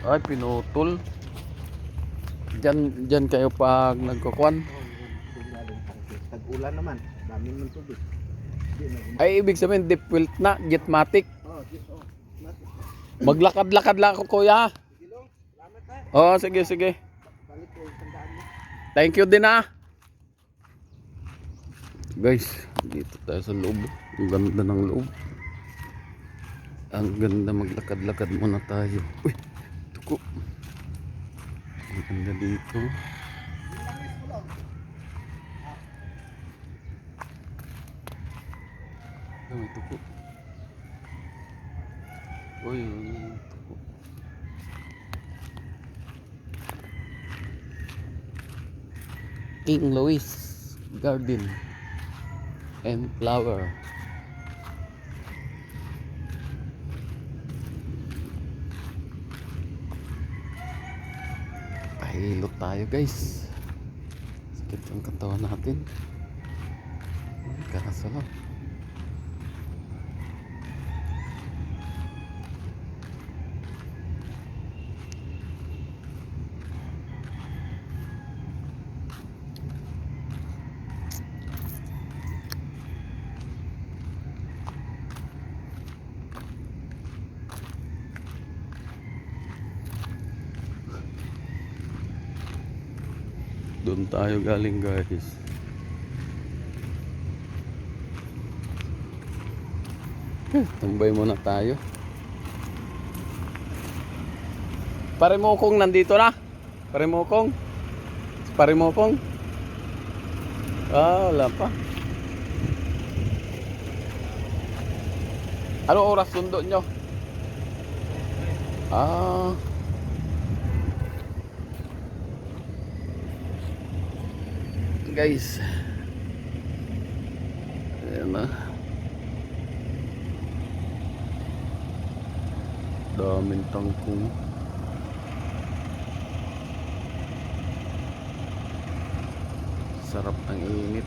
Ay, pinutol. Diyan, diyan kayo pag nagkukuan. Oh. Tag-ulan naman. Dami ng tubig. Ay, ibig sabihin, deep wilt na, jetmatic. Oh, oh. Maglakad-lakad lang ako, kuya. Sige. Oo, sige, sige. Mo. Thank you din ah. Guys, dito tayo sa loob. Ang ganda ng loob. Ang ganda maglakad-lakad muna tayo. Uy, tuko. Ang ganda dito. May tuko. Uy, tuko. King Louis Garden and Flower. Pahilot tayo guys. Sakit ang katawan natin. Kaso lang. Doon tayo galing guys. Hmm, Tambay muna tayo. Pare mo kong nandito na. Pare mo kong. Pare mo kong. Ah, wala pa. Ano oras sundo nyo? Ah. Guys. Ayan na daming tangkong. Sarap ng init